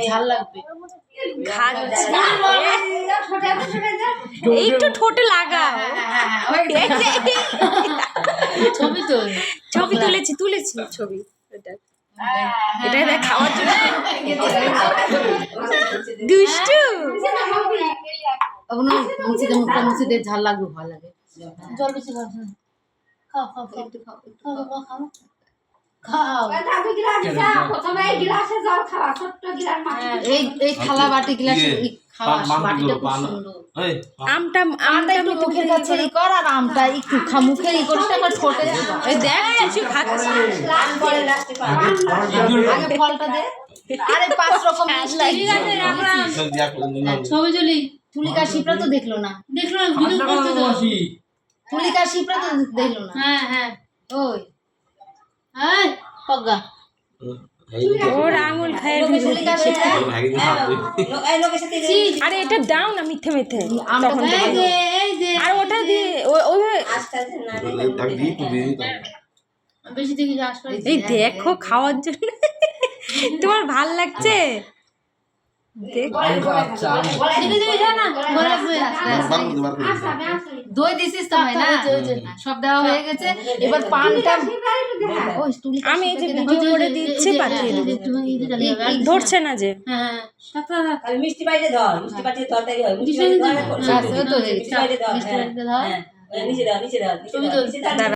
ঝাল লাগবে। একটু ঠোঁটে লাগাও ছবি তো ছবি তুলেছি তুলেছি ছবি। এটা এটা দেখ খাওয়ার জন্য। দুষ্টু। মুখটা মুচিতে ঝাল লাগবে ভালো লাগে। জল বেশি খাও হ্যাঁ। খাও খাও খাও একটু খাও। খাও। এই এই থালা বাটি গ্লাসে খাওয়া বাটিটা খুব সুন্দর। আমটা একটু মুখের কাছে ই কর। আর আমটা একটু খা মুখে ই করিস না একবার ঠোঁটে এই দেখ চুচু খাচ্ছে। আগে ফলটা দে। আরে পাঁচ রকম মিষ্টি ছবি তুলি তুলিকা শিপরা তো দেখল না। দেখল না তুলিকা শিপরা তো দেখল না। হ্যাঁ হ্যাঁ। ওই। ওর আঙুল খায় আরে এটা দাও না মিথ্যে মিথ্যে। আর ওটা দিয়ে এই দেখো খাওয়ার জন্য। তোমার ভালো লাগছে দেখো দেখে দেখে যা না ঘরে বসে দই দিছিস তো ভাই না? সব দেওয়া হয়ে গেছে। এবার পানটা ওই আমি এই যে ভিডিও করে দিচ্ছি পাঠিয়ে দেবো ধরছে না যে। হ্যাঁ মিষ্টি বাইরে ধর মিষ্টি পাঠিয়ে তরকারি হয় মিষ্টি মিষ্টি বাইরে ধর। বাড়িতে না, মিষ্টি বাইরে ধর মিষ্টি হ্যাঁ। বাড়িতে ধর। হ্যাঁ, নিচে দাও নিচে দাও নিচে ছবি দাও তুল। নিচে দাও